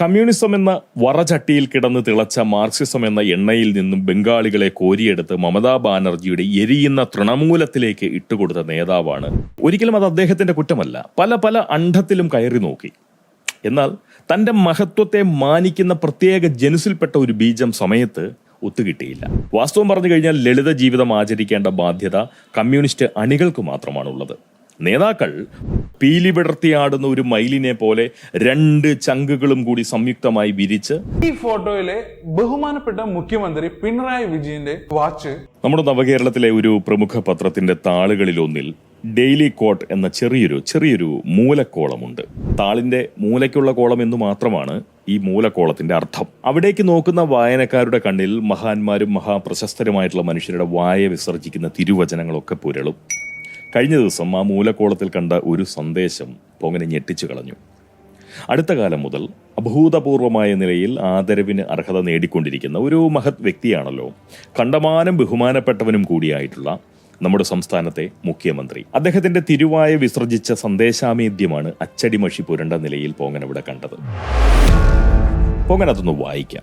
Communism എന്ന വറചട്ടിയിൽ കിടന്ന് തിളച്ച മാർക്സിസം എന്ന എണ്ണയിൽ നിന്നും ബംഗാളികളെ കോരിയെടുത്ത് മമതാ ബാനർജിയുടെ എരിയുന്ന തൃണമൂലത്തിലേക്ക് ഇട്ടുകൊടുത്ത നേതാവാണ്. ഒരിക്കലും അത് അദ്ദേഹത്തിന്റെ കുറ്റമല്ല. പല പല അണ്ഡത്തിലും കയറി നോക്കി. എന്നാൽ തന്റെ മഹത്വത്തെ മാനിക്കുന്ന പ്രത്യേക ജനുസിൽപ്പെട്ട ഒരു ബീജം സമയത്ത് ഒത്തുകിട്ടിയില്ല. വാസ്തവം പറഞ്ഞു കഴിഞ്ഞാൽ ലളിത ജീവിതം ആചരിക്കേണ്ട ബാധ്യത കമ്മ്യൂണിസ്റ്റ് അണികൾക്ക് മാത്രമാണുള്ളത്. നേതാക്കൾ പീലി വിടർത്തിയാടുന്ന ഒരു മയിലിനെ പോലെ രണ്ട് ചങ്കുകളും കൂടി സംയുക്തമായി വിരിച്ച് ഈ ഫോട്ടോയിലെ ബഹുമാനപ്പെട്ട മുഖ്യമന്ത്രി പിണറായി വിജയന്റെ വാച്ച് നമ്മുടെ നവകേരളത്തിലെ ഒരു പ്രമുഖ പത്രത്തിന്റെ താളുകളിലൊന്നിൽ ഡെയിലി കോട്ട് എന്ന ചെറിയൊരു ചെറിയൊരു മൂലക്കോളമുണ്ട്. താളിന്റെ മൂലയ്ക്കുള്ള കോളം എന്ന് മാത്രമാണ് ഈ മൂലക്കോളത്തിന്റെ അർത്ഥം. അവിടേക്ക് നോക്കുന്ന വായനക്കാരുടെ കണ്ണിൽ മഹാന്മാരും മഹാപ്രശസ്തരുമായിട്ടുള്ള മനുഷ്യരുടെ വായ വിസർജിക്കുന്ന തിരുവചനങ്ങളൊക്കെ പുരളും. കഴിഞ്ഞ ദിവസം ആ മൂലക്കോളത്തിൽ കണ്ട ഒരു സന്ദേശം പൊങ്ങനെ ഞെട്ടിച്ചു കളഞ്ഞു. അടുത്ത കാലം മുതൽ അഭൂതപൂർവമായ നിലയിൽ ആദരവിന് അർഹത നേടിക്കൊണ്ടിരിക്കുന്ന ഒരു മഹത് വ്യക്തിയാണല്ലോ. കണ്ടമാനം ബഹുമാനപ്പെട്ടവനും കൂടിയായിട്ടുള്ള നമ്മുടെ സംസ്ഥാനത്തെ മുഖ്യമന്ത്രി. അദ്ദേഹത്തിന്റെ തിരുവായ വിസർജിച്ച സന്ദേശാമേദ്യമാണ് അച്ചടിമഷി പുരണ്ട നിലയിൽ പോങ്ങൻ ഇവിടെ കണ്ടത്. പോങ്ങൻ അതൊന്ന് വായിക്കാം.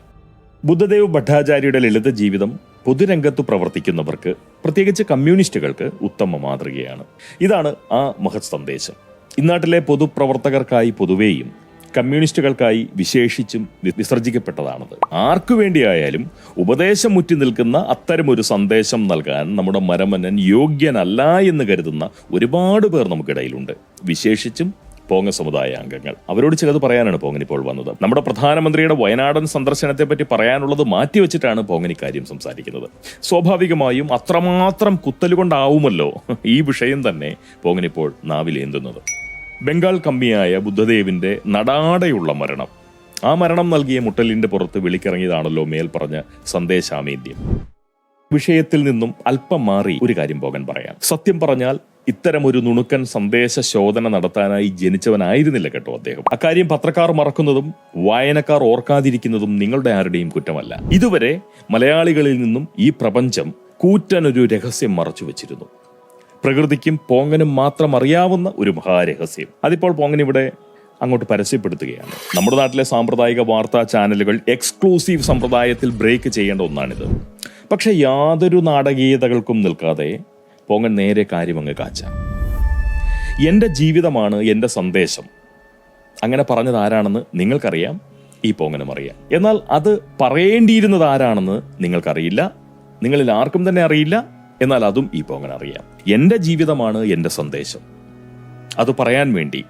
ബുദ്ധദേവ് ഭട്ടാചാര്യയുടെ ലളിത ജീവിതം പൊതുരംഗത്ത് പ്രവർത്തിക്കുന്നവർക്ക് പ്രത്യേകിച്ച് കമ്മ്യൂണിസ്റ്റുകൾക്ക് ഉത്തമ മാതൃകയാണ്. ഇതാണ് ആ മഹത് സന്ദേശം. ഇന്നാട്ടിലെ പൊതുപ്രവർത്തകർക്കായി പൊതുവേയും കമ്മ്യൂണിസ്റ്റുകൾക്കായി വിശേഷിച്ചും വിസർജിക്കപ്പെട്ടതാണത്. ആർക്കു വേണ്ടിയായാലും ഉപദേശം മുറ്റി നിൽക്കുന്ന അത്തരമൊരു സന്ദേശം നൽകാൻ നമ്മുടെ മരമന്നൻ യോഗ്യനല്ല എന്ന് കരുതുന്ന ഒരുപാട് പേർ നമുക്കിടയിലുണ്ട്. വിശേഷിച്ചും പോങ്ങ സമുദായ അംഗങ്ങൾ അവരോട് ചിലത് പറയാനാണ് പോങ്ങൻ ഇപ്പോൾ വന്നത്. നമ്മുടെ പ്രധാനമന്ത്രിയുടെ വയനാടൻ സന്ദർശനത്തെ പറ്റി പറയാനുള്ളത് മാറ്റിവെച്ചിട്ടാണ് പോങ്ങൻ ഇക്കാര്യം സംസാരിക്കുന്നത്. സ്വാഭാവികമായും അത്രമാത്രം കുത്തലുകൊണ്ടാവുമല്ലോ ഈ വിഷയം തന്നെ പോങ്ങൻ ഇപ്പോൾ നാവിലേന്തുന്നത് ബംഗാൾ കമ്മിയായ ബുദ്ധദേവിന്റെ നടാടെയുള്ള മരണം. ആ മരണം നൽകിയ മുട്ടലിന്റെ പുറത്ത് വിളിക്കിറങ്ങിയതാണല്ലോ മേൽ പറഞ്ഞ സന്ദേശാമേന്ത്യം വിഷയത്തിൽ നിന്നും അല്പം മാറി ഒരു കാര്യം പോകാൻ പറയാം. സത്യം പറഞ്ഞാൽ ഇത്തരം ഒരു നുണുക്കൻ സന്ദേശ ശോധന നടത്താനായി ജനിച്ചവനായിരുന്നില്ല കേട്ടോ അദ്ദേഹം. അക്കാര്യം പത്രക്കാർ മറക്കുന്നതും വായനക്കാർ ഓർക്കാതിരിക്കുന്നതും നിങ്ങളുടെ ആരുടെയും കുറ്റമല്ല. ഇതുവരെ മലയാളികളിൽ നിന്നും ഈ പ്രപഞ്ചം കൂറ്റനൊരു രഹസ്യം മറച്ചു വെച്ചിരുന്നു. പ്രകൃതിക്കും പോങ്ങനും മാത്രം അറിയാവുന്ന ഒരു മഹാരഹസ്യം. അതിപ്പോൾ പോങ്ങൻ ഇവിടെ അങ്ങോട്ട് പരസ്യപ്പെടുത്തുകയാണ്. നമ്മുടെ നാട്ടിലെ സാമ്പ്രദായിക വാർത്താ ചാനലുകൾ എക്സ്ക്ലൂസീവ് സമ്പ്രദായത്തിൽ ബ്രേക്ക് ചെയ്യേണ്ട ഒന്നാണിത്. പക്ഷേ യാതൊരു നാടകീയതകൾക്കും നിൽക്കാതെ പോങ്ങൻ നേരെ കാര്യം അങ്ങ് കാച്ച. എന്റെ ജീവിതമാണ് എന്റെ സന്ദേശം. അങ്ങനെ പറഞ്ഞത് ആരാണെന്ന് നിങ്ങൾക്കറിയാം ഈ പോങ്ങനും അറിയാം. എന്നാൽ അത് പറയേണ്ടിയിരുന്നത് ആരാണെന്ന് നിങ്ങൾക്കറിയില്ല നിങ്ങളിൽ ആർക്കും തന്നെ അറിയില്ല എന്നാൽ അതും ഈ പോങ്ങൻ അറിയാം. എന്റെ ജീവിതമാണ് എന്റെ സന്ദേശം. അത് പറയാൻ വേണ്ടി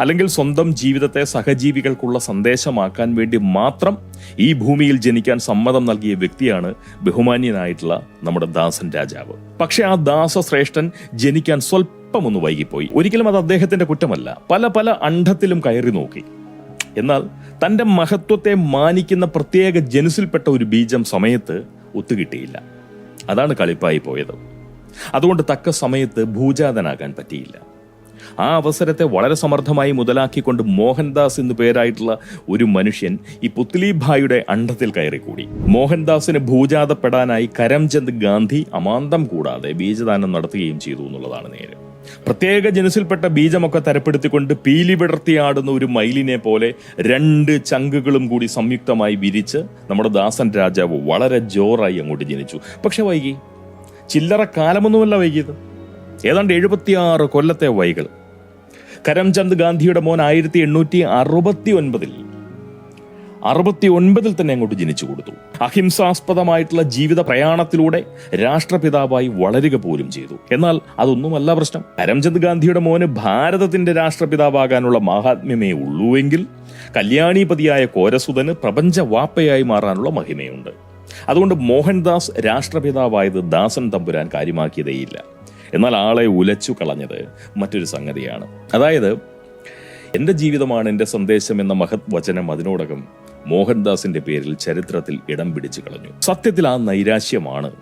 അല്ലെങ്കിൽ സ്വന്തം ജീവിതത്തെ സഹജീവികൾക്കുള്ള സന്ദേശമാക്കാൻ വേണ്ടി മാത്രം ഈ ഭൂമിയിൽ ജനിക്കാൻ സമ്മതം നൽകിയ വ്യക്തിയാണ് ബഹുമാന്യനായിട്ടുള്ള നമ്മുടെ ദാസൻ രാജാവ്. പക്ഷെ ആ ദാസശ്രേഷ്ഠൻ ജനിക്കാൻ സ്വല്പം ഒന്ന് വൈകിപ്പോയി. ഒരിക്കലും അത് അദ്ദേഹത്തിന്റെ കുറ്റമല്ല. പല പല അണ്ഡത്തിലും കയറി നോക്കി. എന്നാൽ തന്റെ മഹത്വത്തെ മാനിക്കുന്ന പ്രത്യേക ജനുസിൽപ്പെട്ട ഒരു ബീജം സമയത്ത് ഒത്തുകിട്ടിയില്ല. അതാണ് കളിപ്പായി പോയത്. അതുകൊണ്ട് തക്ക സമയത്ത് ഭൂജാതനാകാൻ പറ്റിയില്ല. ആ അവസരത്തെ വളരെ സമർത്ഥമായി മുതലാക്കിക്കൊണ്ട് മോഹൻദാസ് എന്നു പേരായിട്ടുള്ള ഒരു മനുഷ്യൻ ഈ പുത്ലീഭായുടെ അണ്ടത്തിൽ കയറിക്കൂടി. മോഹൻദാസിന് ഭൂജാതപ്പെടാനായി കരംചന്ദ് ഗാന്ധി അമാന്തം കൂടാതെ ബീജദാനം നടത്തുകയും ചെയ്തു എന്നുള്ളതാണ് നേര്. പ്രത്യേക ജനുസിൽപ്പെട്ട ബീജമൊക്കെ തരപ്പെടുത്തിക്കൊണ്ട് പീലി വിടർത്തിയാടുന്ന ഒരു മയിലിനെ പോലെ രണ്ട് ചങ്കുകളും കൂടി സംയുക്തമായി വിരിച്ച് നമ്മുടെ ദാസൻ രാജാവ് വളരെ ജോറായി അങ്ങോട്ട് ജനിച്ചു. പക്ഷെ വൈകി. ചില്ലറ കാലമൊന്നുമല്ല വൈകിയത്. ഏതാണ്ട് എഴുപത്തിയാറ് കൊല്ലത്തെ വൈകൾ. കരംചന്ദ് ഗാന്ധിയുടെ മോൻ ആയിരത്തി എണ്ണൂറ്റി അറുപത്തി ഒൻപതിൽ അറുപത്തി ഒൻപതിൽ തന്നെ അങ്ങോട്ട് ജനിച്ചു കൊടുത്തു. അഹിംസാസ്പദമായിട്ടുള്ള ജീവിത പ്രയാണത്തിലൂടെ രാഷ്ട്രപിതാവായി വളരുക പോലും ചെയ്തു. എന്നാൽ അതൊന്നുമല്ല പ്രശ്നം. കരംചന്ദ് ഗാന്ധിയുടെ മോന് ഭാരതത്തിന്റെ രാഷ്ട്രപിതാവാകാനുള്ള മഹാത്മ്യമേ ഉള്ളൂവെങ്കിൽ കല്യാണീപതിയായ കോരസുതന് പ്രപഞ്ച വാപ്പയായി മാറാനുള്ള മഹിമയുണ്ട്. അതുകൊണ്ട് മോഹൻദാസ് രാഷ്ട്രപിതാവായത് ദാസൻ തമ്പുരാൻ കാര്യമാക്കിയതേയില്ല. എന്നാൽ ആളെ ഉലച്ചു കളഞ്ഞത് മറ്റൊരു സംഗതിയാണ്. അതായത് എന്റെ ജീവിതമാണ് എന്റെ സന്ദേശം എന്ന മഹത് വചനം അതിനോടകം മോഹൻദാസിന്റെ പേരിൽ ചരിത്രത്തിൽ ഇടം പിടിച്ചു കളഞ്ഞു. സത്യത്തിൽ ആ നൈരാശ്യമാണ്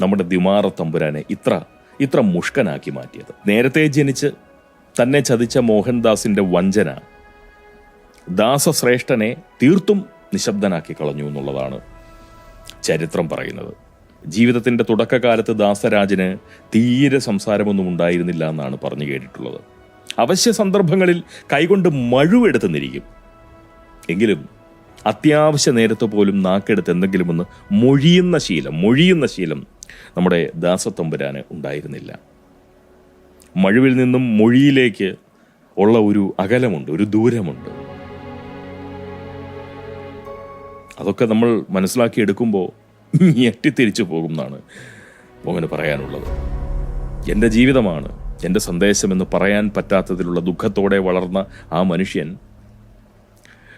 നമ്മുടെ ദിമാറ തമ്പുരാനെ ഇത്ര ഇത്ര മുഷ്കനാക്കി മാറ്റിയത്. നേരത്തെ ജനിച്ച് തന്നെ ചതിച്ച മോഹൻദാസിന്റെ വഞ്ചന ദാസശ്രേഷ്ഠനെ തീർത്തും നിശബ്ദനാക്കി കളഞ്ഞു എന്നുള്ളതാണ് ചരിത്രം പറയുന്നത്. ജീവിതത്തിന്റെ തുടക്കകാലത്ത് ദാസരാജന് തീരെ സംസാരമൊന്നും ഉണ്ടായിരുന്നില്ല എന്നാണ് പറഞ്ഞു കേട്ടിട്ടുള്ളത്. അവശ്യ സന്ദർഭങ്ങളിൽ കൈകൊണ്ട് മഴുവെടുത്ത് നിരിക്കും എങ്കിലും അത്യാവശ്യ നേരത്ത് പോലും നാക്കെടുത്ത് എന്തെങ്കിലും ഒന്ന് മൊഴിയുന്ന ശീലം മൊഴിയുന്ന ശീലം നമ്മുടെ ദാസത്തമ്പുരാന് ഉണ്ടായിരുന്നില്ല. മഴുവിൽ നിന്നും മൊഴിയിലേക്ക് ഉള്ള ഒരു അകലമുണ്ട് ഒരു ദൂരമുണ്ട്. അതൊക്കെ നമ്മൾ മനസ്സിലാക്കി എടുക്കുമ്പോൾ ഞെട്ടിത്തിരിച്ചു പോകും എന്നാണ് മോഹന് പറയാനുള്ളത്. എന്റെ ജീവിതമാണ് എന്റെ സന്ദേശമെന്ന് പറയാൻ പറ്റാത്തതിലുള്ള ദുഃഖത്തോടെ വളർന്ന ആ മനുഷ്യൻ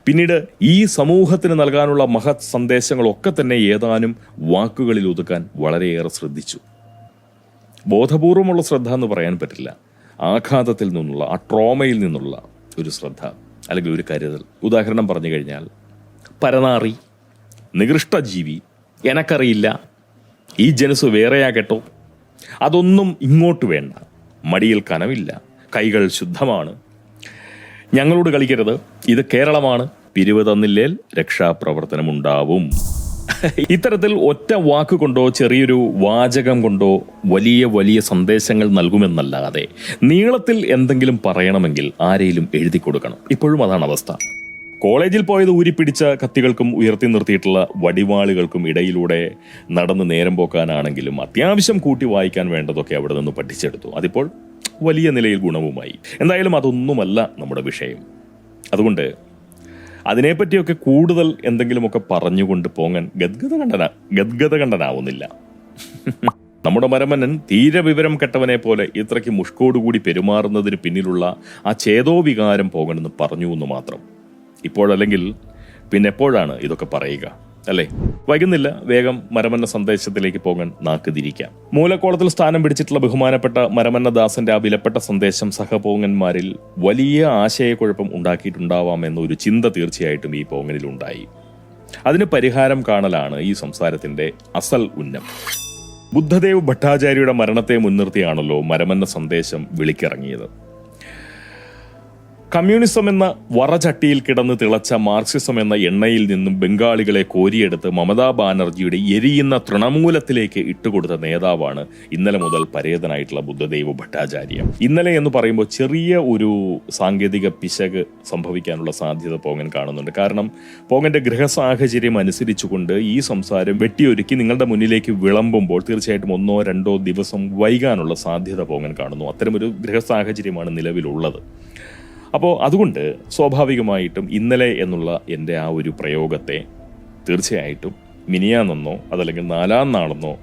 പിന്നീട് ഈ സമൂഹത്തിന് നൽകാനുള്ള മഹത് സന്ദേശങ്ങളൊക്കെ തന്നെ ഏതാനും വാക്കുകളിൽ ഒതുക്കാൻ വളരെയേറെ ശ്രദ്ധിച്ചു. ബോധപൂർവമുള്ള ശ്രദ്ധ എന്ന് പറയാൻ പറ്റില്ല. ആഘാതത്തിൽ നിന്നുള്ള ആ ട്രോമയിൽ നിന്നുള്ള ഒരു ശ്രദ്ധ അല്ലെങ്കിൽ ഒരു കരുതൽ. ഉദാഹരണം പറഞ്ഞു കഴിഞ്ഞാൽ പരനാറി നികൃഷ്ട ജീവി എനക്കറിയില്ല. ഈ ജനസ് വേറെയാകട്ടോ. അതൊന്നും ഇങ്ങോട്ട് വേണ്ട. മടിയിൽ കനവില്ല. കൈകൾ ശുദ്ധമാണ്. ഞങ്ങളോട് കളിക്കരുത്. ഇത് കേരളമാണ്. പിരിവ് തന്നില്ലേൽ രക്ഷാപ്രവർത്തനമുണ്ടാവും. ഇത്തരത്തിൽ ഒറ്റ വാക്ക് കൊണ്ടോ ചെറിയൊരു വാചകം കൊണ്ടോ വലിയ വലിയ സന്ദേശങ്ങൾ നൽകുമെന്നല്ലാതെ നീളത്തിൽ എന്തെങ്കിലും പറയണമെങ്കിൽ ആരെയും എഴുതി കൊടുക്കണം ഇപ്പോഴും അതാണ് അവസ്ഥ. കോളേജിൽ പോയത് ഊരിപ്പിടിച്ച കത്തികൾക്കും ഉയർത്തി നിർത്തിയിട്ടുള്ള വടിവാളുകൾക്കും ഇടയിലൂടെ നടന്ന് നേരം പോക്കാനാണെങ്കിലും അത്യാവശ്യം കൂട്ടി വായിക്കാൻ വേണ്ടതൊക്കെ അവിടെ നിന്ന് പഠിച്ചെടുത്തു. അതിപ്പോൾ വലിയ നിലയിൽ ഗുണവുമായി. എന്തായാലും അതൊന്നുമല്ല നമ്മുടെ വിഷയം. അതുകൊണ്ട് അതിനെപ്പറ്റിയൊക്കെ കൂടുതൽ എന്തെങ്കിലുമൊക്കെ പറഞ്ഞുകൊണ്ട് പോങ്ങാൻ ഗദ്ഗത കണ്ടന ഗദ്ഗത കണ്ടനാവുന്നില്ല നമ്മുടെ മരമന്നൻ തീരെ വിവരം കെട്ടവനെ പോലെ ഇത്രയ്ക്ക് മുഷ്കോടുകൂടി പെരുമാറുന്നതിന് പിന്നിലുള്ള ആ ചേതോവികാരം പോകണമെന്ന് പറഞ്ഞു എന്ന് മാത്രം. ഇപ്പോഴല്ലെങ്കിൽ പിന്നെ എപ്പോഴാണ് ഇതൊക്കെ പറയുക? അല്ലേ? വൈകുന്നില്ല വേഗം മരമന്ന സന്ദേശത്തിലേക്ക് പോകാൻ നാക്ക് തിരിക്കാം മൂലക്കോളത്തിൽ സ്ഥാനം പിടിച്ചിട്ടുള്ള ബഹുമാനപ്പെട്ട മരമന്ന ദാസന്റെ ആ വിലപ്പെട്ട സന്ദേശം സഹപോങ്ങന്മാരിൽ വലിയ ആശയക്കുഴപ്പം ഉണ്ടാക്കിയിട്ടുണ്ടാവാം എന്നൊരു ചിന്ത തീർച്ചയായിട്ടും ഈ പോങ്ങനിൽ ഉണ്ടായി അതിന് പരിഹാരം കാണലാണ് ഈ സംസാരത്തിന്റെ അസൽ ഉന്നം. ബുദ്ധദേവ് ഭട്ടാചാര്യയുടെ മരണത്തെ മുൻനിർത്തിയാണല്ലോ മരമന്ന സന്ദേശം വിളിക്കിറങ്ങിയത്. കമ്മ്യൂണിസം എന്ന വറചട്ടിയിൽ കിടന്ന് തിളച്ച മാർക്സിസം എന്ന എണ്ണയിൽ നിന്നും ബംഗാളികളെ കോരിയെടുത്ത് മമതാ ബാനർജിയുടെ എരിയുന്ന തൃണമൂലത്തിലേക്ക് ഇട്ടുകൊടുത്ത നേതാവാണ് ഇന്നലെ മുതൽ പരേതനായിട്ടുള്ള ബുദ്ധദേവ് ഭട്ടാചാര്യ. ഇന്നലെ എന്ന് പറയുമ്പോൾ ചെറിയ ഒരു സാങ്കേതിക പിശക് സംഭവിക്കാനുള്ള സാധ്യത പോങ്ങൻ കാണുന്നുണ്ട്. കാരണം പോങ്ങന്റെ ഗൃഹസാഹചര്യം അനുസരിച്ചുകൊണ്ട് ഈ സംസാരം വെട്ടിയൊരുക്കി നിങ്ങളുടെ മുന്നിലേക്ക് വിളമ്പുമ്പോൾ തീർച്ചയായിട്ടും ഒന്നോ രണ്ടോ ദിവസം വൈകാനുള്ള സാധ്യത പോങ്ങൻ കാണുന്നു. അത്തരമൊരു ഗൃഹസാഹചര്യമാണ് നിലവിലുള്ളത്. അപ്പോൾ അതുകൊണ്ട് സ്വാഭാവികമായിട്ടും ഇന്നലെ എന്നുള്ള എന്റെ ആ ഒരു പ്രയോഗത്തെ തീർച്ചയായിട്ടും മിനിയാന്നെന്നോ അതല്ലെങ്കിൽ നാലാം നാളെന്നോ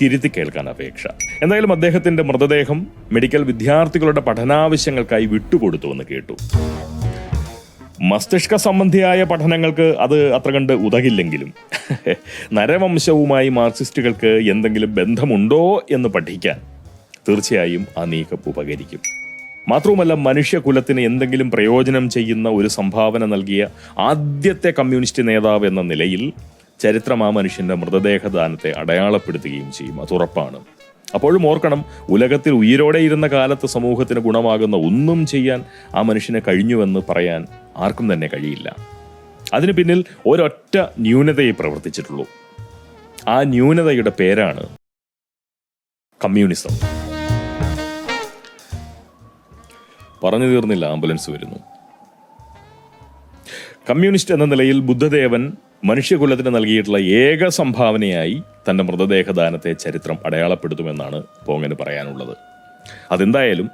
തിരുത്തി കേൾക്കാൻ അപേക്ഷ. എന്തായാലും അദ്ദേഹത്തിന്റെ മൃതദേഹം മെഡിക്കൽ വിദ്യാർത്ഥികളുടെ പഠനാവശ്യങ്ങൾക്കായി വിട്ടുകൊടുത്തു എന്ന് കേട്ടു. മസ്തിഷ്ക സംബന്ധിയായ പഠനങ്ങൾക്ക് അത് അത്ര കണ്ട് ഉതകില്ലെങ്കിലും നരവംശവുമായി മാർക്സിസ്റ്റുകൾക്ക് എന്തെങ്കിലും ബന്ധമുണ്ടോ എന്ന് പഠിക്കാൻ തീർച്ചയായും ആ നീക്കം ഉപകരിക്കും. മാത്രവുമല്ല മനുഷ്യകുലത്തിന് എന്തെങ്കിലും പ്രയോജനം ചെയ്യുന്ന ഒരു സംഭാവന നൽകിയ ആദ്യത്തെ കമ്മ്യൂണിസ്റ്റ് നേതാവ് എന്ന നിലയിൽ ചരിത്രം ആ മനുഷ്യന്റെ മൃതദേഹദാനത്തെ അടയാളപ്പെടുത്തുകയും ചെയ്യും. അത് ഉറപ്പാണ്. അപ്പോഴും ഓർക്കണം ഉലകത്തിൽ ഉയരോടെ ഇരുന്ന കാലത്ത് സമൂഹത്തിന് ഗുണമാകുന്ന ഒന്നും ചെയ്യാൻ ആ മനുഷ്യനെ കഴിഞ്ഞുവെന്ന് പറയാൻ ആർക്കും തന്നെ കഴിയില്ല. അതിന് പിന്നിൽ ഒരൊറ്റ ന്യൂനതയെ പ്രവർത്തിച്ചിട്ടുള്ളൂ. ആ ന്യൂനതയുടെ പേരാണ് കമ്മ്യൂണിസം. പറഞ്ഞു തീർന്നില്ല ആംബുലൻസ് വരുന്നു. കമ്മ്യൂണിസ്റ്റ് എന്ന നിലയിൽ ബുദ്ധദേവൻ മനുഷ്യകുലത്തിന് നൽകിയിട്ടുള്ള ഏക സംഭാവനയായി തന്റെ മൃതദേഹദാനത്തെ ചരിത്രം അടയാളപ്പെടുത്തുമെന്നാണ് പോങ്ങന് പറയാനുള്ളത്. അതെന്തായാലും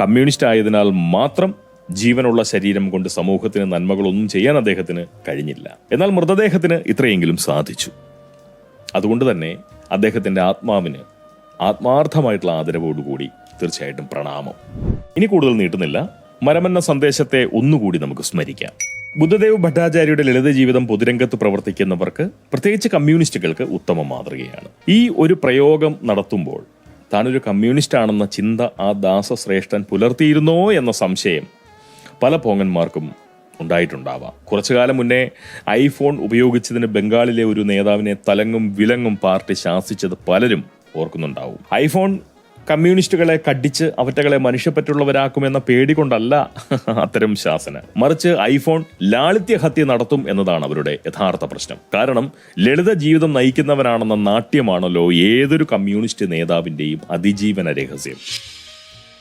കമ്മ്യൂണിസ്റ്റ് ആയതിനാൽ മാത്രം ജീവനുള്ള ശരീരം കൊണ്ട് സമൂഹത്തിന് നന്മകളൊന്നും ചെയ്യാൻ അദ്ദേഹത്തിന് കഴിഞ്ഞില്ല. എന്നാൽ മൃതദേഹത്തിന് ഇത്രയെങ്കിലും സാധിച്ചു. അതുകൊണ്ട് തന്നെ അദ്ദേഹത്തിന്റെ ആത്മാവിന് ആത്മാർത്ഥമായിട്ടുള്ള ആദരവോടുകൂടി തീർച്ചയായിട്ടും പ്രണാമം. ഇനി കൂടുതൽ നീട്ടുന്നില്ല. മരമെന്ന സന്ദേശത്തെ ഒന്നുകൂടി നമുക്ക് സ്മരിക്കാം. ബുദ്ധദേവ് ഭട്ടാചാര്യയുടെ ലളിത ജീവിതം പൊതുരംഗത്ത് പ്രവർത്തിക്കുന്നവർക്ക് പ്രത്യേകിച്ച് കമ്മ്യൂണിസ്റ്റുകൾക്ക് ഉത്തമ മാതൃകയാണ്. ഈ ഒരു പ്രയോഗം നടത്തുമ്പോൾ താനൊരു കമ്മ്യൂണിസ്റ്റ് ആണെന്ന ചിന്ത ആ ദാസശ്രേഷ്ഠൻ പുലർത്തിയിരുന്നോ എന്ന സംശയം പല പോങ്ങന്മാർക്കും ഉണ്ടായിട്ടുണ്ടാവാം. കുറച്ചു കാലം മുന്നേ ഐഫോൺ ഉപയോഗിച്ചതിന് ബംഗാളിലെ ഒരു നേതാവിനെ തലങ്ങും വിലങ്ങും പാർട്ടി ശാസിച്ചത് പലരും ഓർക്കുന്നുണ്ടാവും. ഐഫോൺ കമ്മ്യൂണിസ്റ്റുകളെ കടിച്ച് അവറ്റകളെ മനുഷ്യപ്പറ്റുള്ളവരാക്കുമെന്ന പേടി കൊണ്ടല്ല അത്തരം ശാസന. മറിച്ച് ഐഫോൺ ലാളിത്യഹത്യ നടത്തും എന്നതാണ് അവരുടെ യഥാർത്ഥ പ്രശ്നം. കാരണം ലളിത ജീവിതം നയിക്കുന്നവരാണെന്ന നാട്യമാണല്ലോ ഏതൊരു കമ്മ്യൂണിസ്റ്റ് നേതാവിന്റെയും അതിജീവന രഹസ്യം.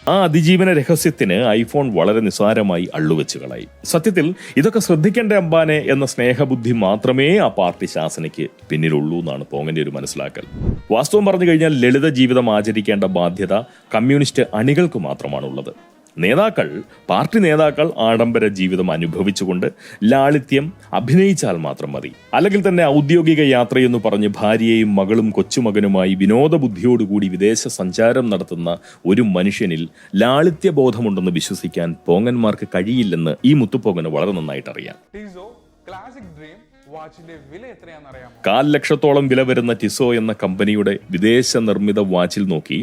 ആ അതിജീവന രഹസ്യത്തിന് ഐഫോൺ വളരെ നിസ്സാരമായി അള്ളുവെച്ച് കളായി സത്യത്തിൽ ഇതൊക്കെ ശ്രദ്ധിക്കേണ്ട അമ്പാനെ എന്ന സ്നേഹബുദ്ധി മാത്രമേ ആ പാർട്ടി ശാസനയ്ക്ക് പിന്നിലുള്ളൂ എന്നാണ് പോങ്ങന്റെ ഒരു മനസ്സിലാക്കൽ. വാസ്തവം പറഞ്ഞു കഴിഞ്ഞാൽ ലളിത ജീവിതം ആചരിക്കേണ്ട ബാധ്യത കമ്മ്യൂണിസ്റ്റ് അണികൾക്ക് മാത്രമാണുള്ളത്. നേതാക്കൾ പാർട്ടി നേതാക്കൾ ആഡംബര ജീവിതം അനുഭവിച്ചുകൊണ്ട് ലാളിത്യം അഭിനയിച്ചാൽ മാത്രം മതി. അല്ലെങ്കിൽ തന്നെ ഔദ്യോഗിക യാത്രയെന്ന് പറഞ്ഞ് ഭാര്യയെയും മകളും കൊച്ചുമകനുമായി വിനോദബുദ്ധിയോടുകൂടി വിദേശ സഞ്ചാരം നടത്തുന്ന ഒരു മനുഷ്യനിൽ ലാളിത്യബോധമുണ്ടെന്ന് വിശ്വസിക്കാൻ പോങ്ങന്മാർക്ക് കഴിയില്ലെന്ന് ഈ മുത്തുപോങ്ങന് വളരെ നന്നായിട്ട് അറിയാം കാൽ ലക്ഷത്തോളം വില വരുന്ന ടിസോ എന്ന കമ്പനിയുടെ വിദേശ നിർമ്മിത വാച്ചിൽ നോക്കി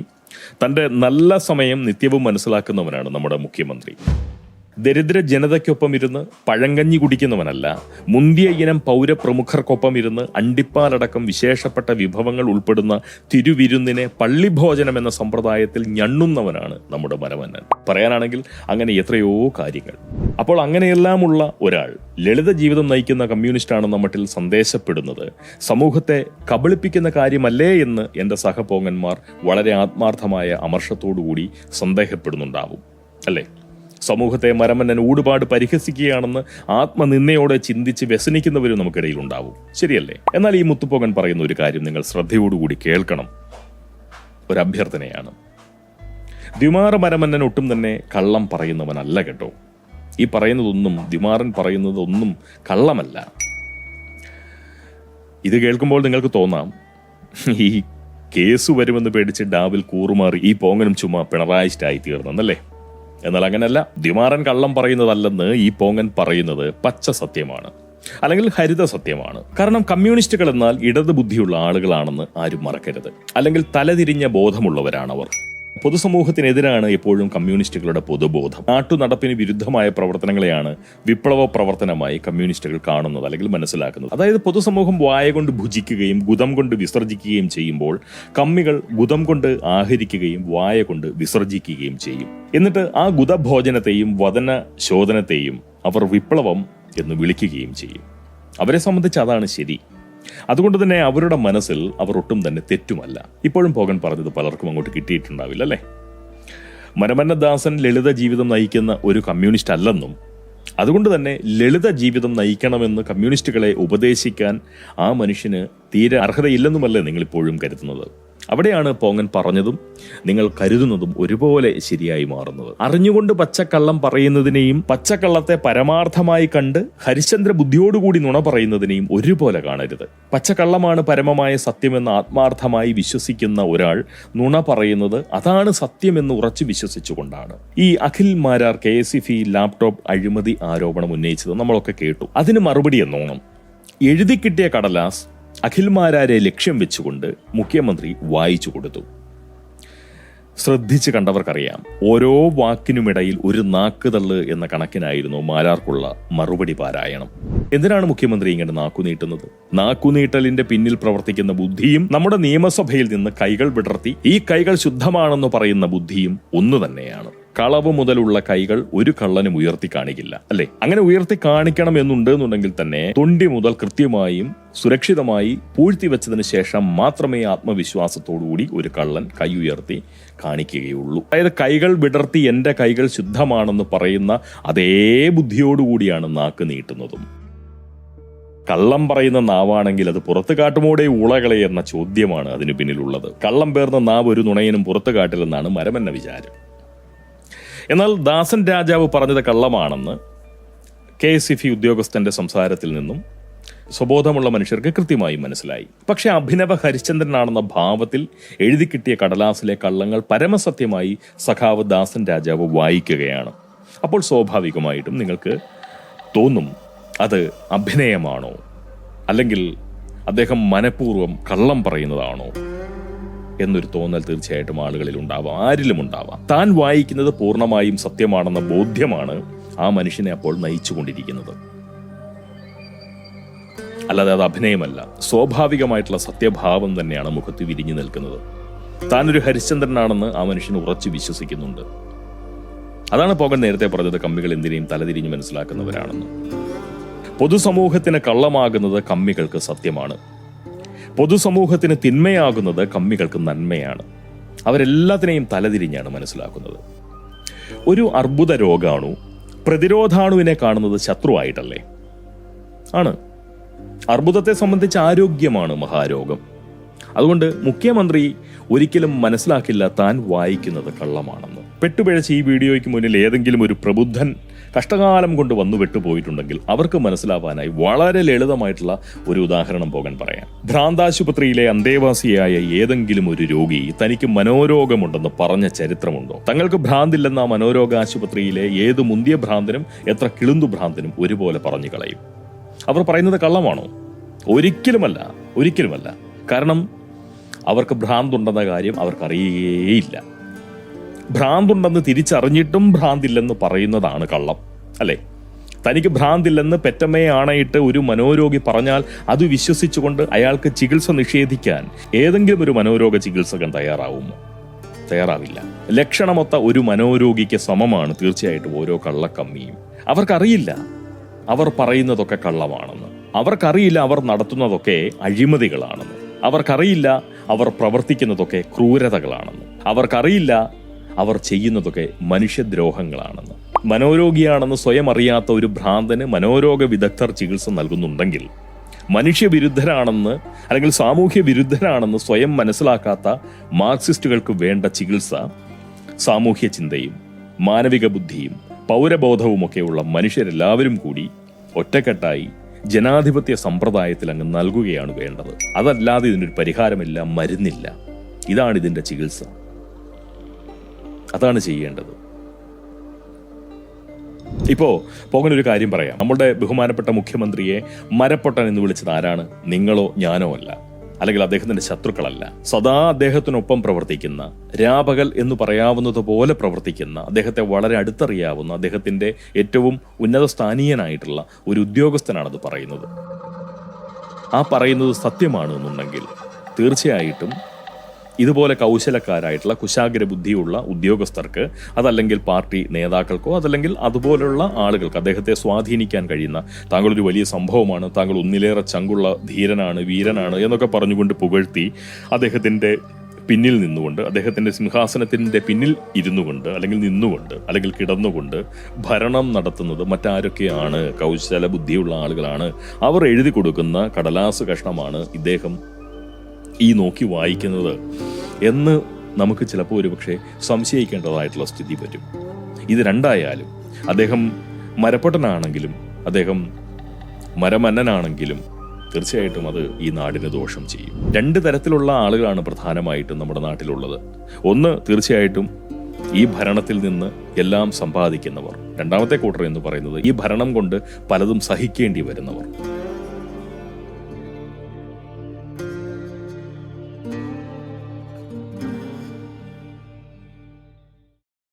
തന്റെ നല്ല സമയം നിത്യവും മനസ്സിലാക്കുന്നവനാണ് നമ്മുടെ മുഖ്യമന്ത്രി. ദരിദ്ര ജനതയ്ക്കൊപ്പം ഇരുന്ന് പഴങ്കഞ്ഞി കുടിക്കുന്നവനല്ല മുന്തിയ ഇനം പൗരപ്രമുഖർക്കൊപ്പം ഇരുന്ന് അണ്ടിപ്പാലടക്കം വിശേഷപ്പെട്ട വിഭവങ്ങൾ ഉൾപ്പെടുന്ന തിരുവിരുന്നിനെ പള്ളിഭോജനം എന്ന സമ്പ്രദായത്തിൽ ഞണ്ണുന്നവനാണ് നമ്മുടെ മരമന്നൻ പറയാനാണെങ്കിൽ അങ്ങനെ എത്രയോ കാര്യങ്ങൾ. അപ്പോൾ അങ്ങനെയെല്ലാമുള്ള ഒരാൾ ലളിത ജീവിതം നയിക്കുന്ന കമ്മ്യൂണിസ്റ്റാണെന്ന മട്ടിൽ സന്ദേശപ്പെടുന്നത്. സമൂഹത്തെ കബളിപ്പിക്കുന്ന കാര്യമല്ലേ എന്ന് എന്റെ സഹപോങ്ങന്മാർ വളരെ ആത്മാർത്ഥമായ അമർഷത്തോടുകൂടി സന്ദേഹപ്പെടുന്നുണ്ടാവും. അല്ലേ? സമൂഹത്തെ മരമന്നൻ ഊടുപാട് പരിഹസിക്കുകയാണെന്ന് ആത്മനിന്ദയോടെ ചിന്തിച്ച് വ്യസനിക്കുന്നവരും നമുക്കിടയിൽ ഉണ്ടാവും ശരിയല്ലേ? എന്നാൽ ഈ മുത്തുപോകൻ പറയുന്ന ഒരു കാര്യം നിങ്ങൾ ശ്രദ്ധയോടുകൂടി കേൾക്കണം. ഒരു അഭ്യർത്ഥനയാണ്. ദ്വിമാറ മരമന്നൻ ഒട്ടും തന്നെ കള്ളം പറയുന്നവനല്ല കേട്ടോ. ഈ പറയുന്നതൊന്നും ദ്വിമാറൻ പറയുന്നതൊന്നും കള്ളമല്ല. ഇത് കേൾക്കുമ്പോൾ നിങ്ങൾക്ക് തോന്നാം ഈ കേസ് വരുമെന്ന് പേടിച്ച് ഡാവിൽ കൂറുമാറി ഈ പോങ്ങനും ചുമ്മാ പിണറായിസ്റ്റായി തീർന്നെന്നല്ലേ? എന്നാൽ അങ്ങനെയല്ല ദ്വിമാറൻ കള്ളം പറയുന്നതല്ലെന്ന് ഈ പോങ്ങൻ പറയുന്നത് പച്ച സത്യമാണ് അല്ലെങ്കിൽ ഹരിത സത്യമാണ്. കാരണം കമ്മ്യൂണിസ്റ്റുകൾ എന്നാൽ ഇടത് ബുദ്ധിയുള്ള ആളുകളാണെന്ന് ആരും മറക്കരുത്. അല്ലെങ്കിൽ തലതിരിഞ്ഞ ബോധമുള്ളവരാണവർ. പൊതുസമൂഹത്തിനെതിരാണ് എപ്പോഴും കമ്മ്യൂണിസ്റ്റുകളുടെ പൊതുബോധം. നാട്ടുനടപ്പിന് വിരുദ്ധമായ പ്രവർത്തനങ്ങളെയാണ് വിപ്ലവ പ്രവർത്തനമായി കമ്മ്യൂണിസ്റ്റുകൾ കാണുന്നത് അല്ലെങ്കിൽ മനസ്സിലാക്കുന്നത്. അതായത് പൊതുസമൂഹം വായ കൊണ്ട് ഭുജിക്കുകയും ഗുദം കൊണ്ട് വിസർജിക്കുകയും ചെയ്യുമ്പോൾ കമ്മികൾ ഗുദം കൊണ്ട് ആഹരിക്കുകയും വായ കൊണ്ട് വിസർജിക്കുകയും ചെയ്യും. എന്നിട്ട് ആ ഗുദഭോജനത്തെയും വദന ശോധനത്തെയും അവർ വിപ്ലവം എന്ന് വിളിക്കുകയും ചെയ്യും. അവരെ സംബന്ധിച്ച് അതാണ് ശരി. അതുകൊണ്ട് തന്നെ അവരുടെ മനസ്സിൽ അവർ ഒട്ടും തന്നെ തെറ്റുമല്ല. ഇപ്പോഴും പോകൻ പറഞ്ഞത് പലർക്കും അങ്ങോട്ട് കിട്ടിയിട്ടുണ്ടാവില്ല അല്ലേ? മരമന്നദാസൻ ലളിത ജീവിതം നയിക്കുന്ന ഒരു കമ്മ്യൂണിസ്റ്റ് അല്ലെന്നും അതുകൊണ്ട് തന്നെ ലളിത ജീവിതം നയിക്കണമെന്ന് കമ്മ്യൂണിസ്റ്റുകളെ ഉപദേശിക്കാൻ ആ മനുഷ്യന് തീരെ അർഹതയില്ലെന്നുമല്ലേ നിങ്ങളിപ്പോഴും കരുതുന്നത്? അവിടെയാണ് പോങ്ങൻ പറഞ്ഞതും നിങ്ങൾ കരുതുന്നതും ഒരുപോലെ ശരിയായി മാറുന്നത്. അറിഞ്ഞുകൊണ്ട് പച്ചക്കള്ളം പറയുന്നതിനെയും പച്ചക്കള്ളത്തെ പരമാർത്ഥമായി കണ്ട് ഹരിശ്ചന്ദ്ര ബുദ്ധിയോടുകൂടി നുണ പറയുന്നതിനെയും ഒരുപോലെ കാണരുത്. പച്ചക്കള്ളമാണ് പരമമായ സത്യമെന്ന് ആത്മാർത്ഥമായി വിശ്വസിക്കുന്ന ഒരാൾ നുണ പറയുന്നത് അതാണ് സത്യമെന്ന് ഉറച്ചു വിശ്വസിച്ചുകൊണ്ടാണ്. ഈ Akhil Marar K S E laptop അഴിമതി ആരോപണം ഉന്നയിച്ചത് നമ്മളൊക്കെ കേട്ടു. അതിന് മറുപടി എന്നോണം. എഴുതി കിട്ടിയ കടലാസ് അഖിൽമാരാരെ ലക്ഷ്യം വെച്ചുകൊണ്ട് മുഖ്യമന്ത്രി വായിച്ചു കൊടുത്തു. ശ്രദ്ധിച്ച് കണ്ടവർക്കറിയാം ഓരോ വാക്കിനുമിടയിൽ ഒരു നാക്കുതള്ള് എന്ന കണക്കിനായിരുന്നു മാരാർക്കുള്ള മറുപടി പാരായണം. എന്തിനാണ് മുഖ്യമന്ത്രി ഇങ്ങനെ നാക്കുനീട്ടുന്നത്? നാക്കുനീട്ടലിന്റെ പിന്നിൽ പ്രവർത്തിക്കുന്ന ബുദ്ധിയും നമ്മുടെ നിയമസഭയിൽ നിന്ന് കൈകൾ വിടർത്തി ഈ കൈകൾ ശുദ്ധമാണെന്ന് പറയുന്ന ബുദ്ധിയും ഒന്നു തന്നെയാണ് കളവ് മുതലുള്ള കൈകൾ ഒരു കള്ളനും ഉയർത്തി കാണിക്കില്ല അല്ലെ? അങ്ങനെ ഉയർത്തി കാണിക്കണം എന്നുണ്ട് എന്നുണ്ടെങ്കിൽ തന്നെ തൊണ്ടി മുതൽ കൃത്യമായും സുരക്ഷിതമായി പൂഴ്ത്തി വെച്ചതിന് ശേഷം മാത്രമേ ആത്മവിശ്വാസത്തോടുകൂടി ഒരു കള്ളൻ കൈ ഉയർത്തി കാണിക്കുകയുള്ളൂ. അതായത് കൈകൾ വിടർത്തി എന്റെ കൈകൾ ശുദ്ധമാണെന്ന് പറയുന്ന അതേ ബുദ്ധിയോടുകൂടിയാണ് നാക്ക് നീട്ടുന്നതും. കള്ളം പറയുന്ന നാവാണെങ്കിൽ അത് പുറത്തു കാട്ടുമോടെ ഉളകളെ എന്ന ചോദ്യമാണ് അതിനു പിന്നിലുള്ളത്. കള്ളം പേർന്ന നാവ് ഒരു നുണയനും പുറത്തു കാട്ടില്ലെന്നാണ് മരമെന്ന വിചാരം. എന്നാൽ ദാസൻ രാജാവ് പറഞ്ഞത് കള്ളമാണെന്ന് കെ എസ് ഇ ഉദ്യോഗസ്ഥന്റെ സംസാരത്തിൽ നിന്നും സ്വബോധമുള്ള മനുഷ്യർക്ക് കൃത്യമായി മനസ്സിലായി. പക്ഷെ അഭിനവ ഹരിശ്ചന്ദ്രനാണെന്ന ഭാവത്തിൽ എഴുതി കിട്ടിയ കടലാസിലെ കള്ളങ്ങൾ പരമസത്യമായി സഖാവ് ദാസൻ രാജാവ് വായിക്കുകയാണ്. അപ്പോൾ സ്വാഭാവികമായിട്ടും നിങ്ങൾക്ക് തോന്നും അത് അഭിനയമാണോ? അല്ലെങ്കിൽ അദ്ദേഹം മനഃപൂർവം കള്ളം പറയുന്നതാണോ? എന്നൊരു തോന്നൽ തീർച്ചയായിട്ടും ആളുകളിൽ ഉണ്ടാവാം ആരിലും ഉണ്ടാവാം. താൻ വായിക്കുന്നത് പൂർണമായും സത്യമാണെന്ന ബോധ്യമാണ് ആ മനുഷ്യനെ അപ്പോൾ നയിച്ചുകൊണ്ടിരിക്കുന്നത്. അല്ലാതെ അത് അഭിനയമല്ല സ്വാഭാവികമായിട്ടുള്ള സത്യഭാവം തന്നെയാണ് മുഖത്ത് വിരിഞ്ഞു നിൽക്കുന്നത്. താനൊരു ഹരിശ്ചന്ദ്രനാണെന്ന് ആ മനുഷ്യൻ ഉറച്ചു വിശ്വസിക്കുന്നുണ്ട്. അതാണ് പോകൻ നേരത്തെ പറഞ്ഞത് കമ്മികൾ എന്തിനേയും തലതിരിഞ്ഞ് മനസ്സിലാക്കുന്നവരാണെന്ന്. പൊതുസമൂഹത്തിന് കള്ളമാകുന്നത് കമ്മികൾക്ക് സത്യമാണ്. പൊതുസമൂഹത്തിന് തിന്മയാകുന്നത് കമ്മികൾക്ക് നന്മയാണ്. അവരെല്ലാത്തിനെയും തലതിരിഞ്ഞാണ് മനസ്സിലാക്കുന്നത്. ഒരു അർബുദ രോഗാണു പ്രതിരോധാണുവിനെ കാണുന്നത് ശത്രുവായിട്ടല്ലേ? ആണ്. അർബുദത്തെ സംബന്ധിച്ച് ആരോഗ്യമാണ് മഹാരോഗം. അതുകൊണ്ട് മുഖ്യമന്ത്രി ഒരിക്കലും മനസ്സിലാക്കില്ല താൻ വായിക്കുന്നത് കള്ളമാണെന്ന്. പെട്ടുപിഴച്ച് ഈ വീഡിയോയ്ക്ക് മുന്നിൽ ഏതെങ്കിലും ഒരു പ്രബുദ്ധൻ കഷ്ടകാലം കൊണ്ട് വന്നു വിട്ടുപോയിട്ടുണ്ടെങ്കിൽ അവർക്ക് മനസ്സിലാവാനായി വളരെ ലളിതമായിട്ടുള്ള ഒരു ഉദാഹരണം പോകാൻ പറയാം. ഭ്രാന്താശുപത്രിയിലെ അന്തേവാസിയായ ഏതെങ്കിലും ഒരു രോഗി തനിക്ക് മനോരോഗമുണ്ടെന്ന് പറഞ്ഞ ചരിത്രമുണ്ടോ? തങ്ങൾക്ക് ഭ്രാന്തില്ലെന്ന ആ മനോരോഗ ആശുപത്രിയിലെ ഏത് മുന്തിയ ഭ്രാന്തനും എത്ര കിളുന്തു ഭ്രാന്തനും ഒരുപോലെ പറഞ്ഞു കളയും. അവർ പറയുന്നത് കള്ളമാണോ? ഒരിക്കലുമല്ല ഒരിക്കലുമല്ല. കാരണം അവർക്ക് ഭ്രാന്തുണ്ടെന്ന കാര്യം അവർക്കറിയേയില്ല. ഭ്രാന്തുണ്ടെന്ന് തിരിച്ചറിഞ്ഞിട്ടും ഭ്രാന്തില്ലെന്ന് പറയുന്നതാണ് കള്ളം അല്ലേ? തനിക്ക് ഭ്രാന്തില്ലെന്ന് പെറ്റമ്മയെ ആണയിട്ട് ഒരു മനോരോഗി പറഞ്ഞാൽ അത് വിശ്വസിച്ചുകൊണ്ട് അയാൾക്ക് ചികിത്സ നിഷേധിക്കാൻ ഏതെങ്കിലും ഒരു മനോരോഗ ചികിത്സകൻ തയ്യാറാവുമോ? തയ്യാറാവില്ല. ലക്ഷണമൊത്ത ഒരു മനോരോഗിക്ക് സമമാണ് തീർച്ചയായിട്ടും ഓരോ കള്ളക്കമ്മിയും. അവർക്കറിയില്ല. അവർ പറയുന്നതൊക്കെ കള്ളമാണെന്ന്. അവർക്കറിയില്ല അവർ നടത്തുന്നതൊക്കെ അഴിമതികളാണെന്ന്. അവർക്കറിയില്ല അവർ പ്രവർത്തിക്കുന്നതൊക്കെ ക്രൂരതകളാണെന്ന്. അവർക്കറിയില്ല അവർ ചെയ്യുന്നതൊക്കെ മനുഷ്യദ്രോഹങ്ങളാണെന്ന്. മനോരോഗിയാണെന്ന് സ്വയം അറിയാത്ത ഒരു ഭ്രാന്തന് മനോരോഗ വിദഗ്ധർ ചികിത്സ നൽകുന്നുണ്ടെങ്കിൽ മനുഷ്യവിരുദ്ധരാണെന്ന് അല്ലെങ്കിൽ സാമൂഹ്യ വിരുദ്ധരാണെന്ന് സ്വയം മനസ്സിലാക്കാത്ത മാർക്സിസ്റ്റുകൾക്ക് വേണ്ട ചികിത്സ സാമൂഹ്യ ചിന്തയും മാനവിക ബുദ്ധിയും പൗരബോധവുമൊക്കെയുള്ള മനുഷ്യരെല്ലാവരും കൂടി ഒറ്റക്കെട്ടായി ജനാധിപത്യ സമ്പ്രദായത്തിൽ അങ്ങ് നൽകുകയാണ് വേണ്ടത്. അതല്ലാതെ ഇതിനൊരു പരിഹാരമില്ല മരുന്നില്ല. ഇതാണ് ഇതിന്റെ ചികിത്സ. അതാണ് ചെയ്യേണ്ടത്. ഇപ്പോ പോകുന്ന ഒരു കാര്യം പറയാം. നമ്മുടെ ബഹുമാനപ്പെട്ട മുഖ്യമന്ത്രിയെ മരപ്പൊട്ടൻ എന്ന് വിളിച്ചത് ആരാണ്? നിങ്ങളോ ഞാനോ അല്ല. അല്ലെങ്കിൽ അദ്ദേഹത്തിന്റെ ശത്രുക്കളല്ല. സദാ അദ്ദേഹത്തിനൊപ്പം പ്രവർത്തിക്കുന്ന രാപകൽ എന്ന് പറയാവുന്നത് പോലെ പ്രവർത്തിക്കുന്ന അദ്ദേഹത്തെ വളരെ അടുത്തറിയാവുന്ന അദ്ദേഹത്തിന്റെ ഏറ്റവും ഉന്നത സ്ഥാനീയനായിട്ടുള്ള ഒരു ഉദ്യോഗസ്ഥനാണത് പറയുന്നത്. ആ പറയുന്നത് സത്യമാണ് എന്നുണ്ടെങ്കിൽ തീർച്ചയായിട്ടും ഇതുപോലെ കൗശലക്കാരായിട്ടുള്ള കുശാഗ്ര ബുദ്ധിയുള്ള ഉദ്യോഗസ്ഥർക്ക് അതല്ലെങ്കിൽ പാർട്ടി നേതാക്കൾക്കോ അതല്ലെങ്കിൽ അതുപോലുള്ള ആളുകൾക്ക് അദ്ദേഹത്തെ സ്വാധീനിക്കാൻ കഴിയുന്ന താങ്കൾ ഒരു വലിയ സംഭവമാണ് താങ്കൾ ഒന്നിലേറെ ചങ്കുള്ള ധീരനാണ് വീരനാണ് എന്നൊക്കെ പറഞ്ഞുകൊണ്ട് പുകഴ്ത്തി അദ്ദേഹത്തിന്റെ പിന്നിൽ നിന്നുകൊണ്ട് അദ്ദേഹത്തിന്റെ സിംഹാസനത്തിന്റെ പിന്നിൽ ഇരുന്നു കൊണ്ട് അല്ലെങ്കിൽ നിന്നുകൊണ്ട് അല്ലെങ്കിൽ കിടന്നുകൊണ്ട് ഭരണം നടത്തുന്നത് മറ്റാരൊക്കെയാണ്? കൗശല ബുദ്ധിയുള്ള ആളുകളാണ്. അവർ എഴുതി കൊടുക്കുന്ന കടലാസ് കഷ്ണമാണ് ഇദ്ദേഹം ഈ നോക്കി വായിക്കുന്നത് എന്ന് നമുക്ക് ചിലപ്പോൾ ഒരുപക്ഷെ സംശയിക്കേണ്ടതായിട്ടുള്ള സ്ഥിതി വരും ഇത് രണ്ടായാലും അദ്ദേഹം മരപ്പൊട്ടനാണെങ്കിലും അദ്ദേഹം മരമന്നനാണെങ്കിലും തീർച്ചയായിട്ടും അത് ഈ നാടിന് ദോഷം ചെയ്യും. രണ്ട് തരത്തിലുള്ള ആളുകളാണ് പ്രധാനമായിട്ടും നമ്മുടെ നാട്ടിലുള്ളത്. ഒന്ന് തീർച്ചയായിട്ടും ഈ ഭരണത്തിൽ നിന്ന് എല്ലാം സമ്പാദിക്കുന്നവർ. രണ്ടാമത്തെ കൂട്ടർ എന്ന് പറയുന്നത് ഈ ഭരണം കൊണ്ട് പലതും സഹിക്കേണ്ടി വരുന്നവർ.